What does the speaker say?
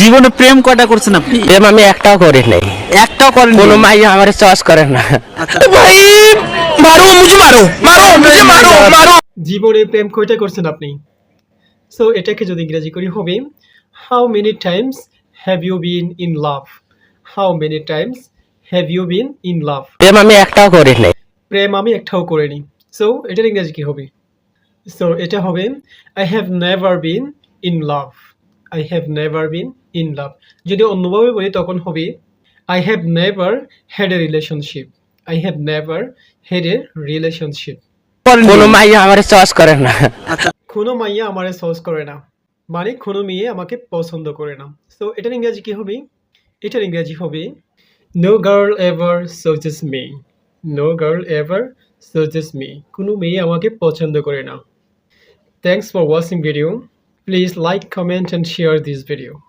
জীবনে প্রেম কয়টা করছেন আপনি? প্রেম আমি একটাও করি নাই। একটাও করেন কোনো মাই আমার চয়েস করে না। ভাই মারো মুঝে মারো মারো মুঝে মারো মারো। জীবনে প্রেম কয়টা করছেন আপনি? সো এটাকে যদি ইংরেজি করি হবে how many times have you been in love how many times have you been in love প্রেম আমি একটাও করি নাই। প্রেম আমি একটাও করিনি। সো এটার ইংরেজি কি হবে? সো এটা হবে I have never been in love I have never been in love যদি অন্যভাবে বলি তখন হবে I have never had a relationship I have never had a relationship কোনো মাই আমার চয়েস করে না। কোনো মাইয়া আমারে সহজ করে না। মানে কোনো মেয়ে আমাকে পছন্দ করে না। সো এটার ইংরাজি কি হবে? এটার ইংরাজি হবে no girl ever chooses me no girl ever chooses me কোনো মেয়ে আমাকে পছন্দ করে না। Thanks for watching video Please like, comment and share this video.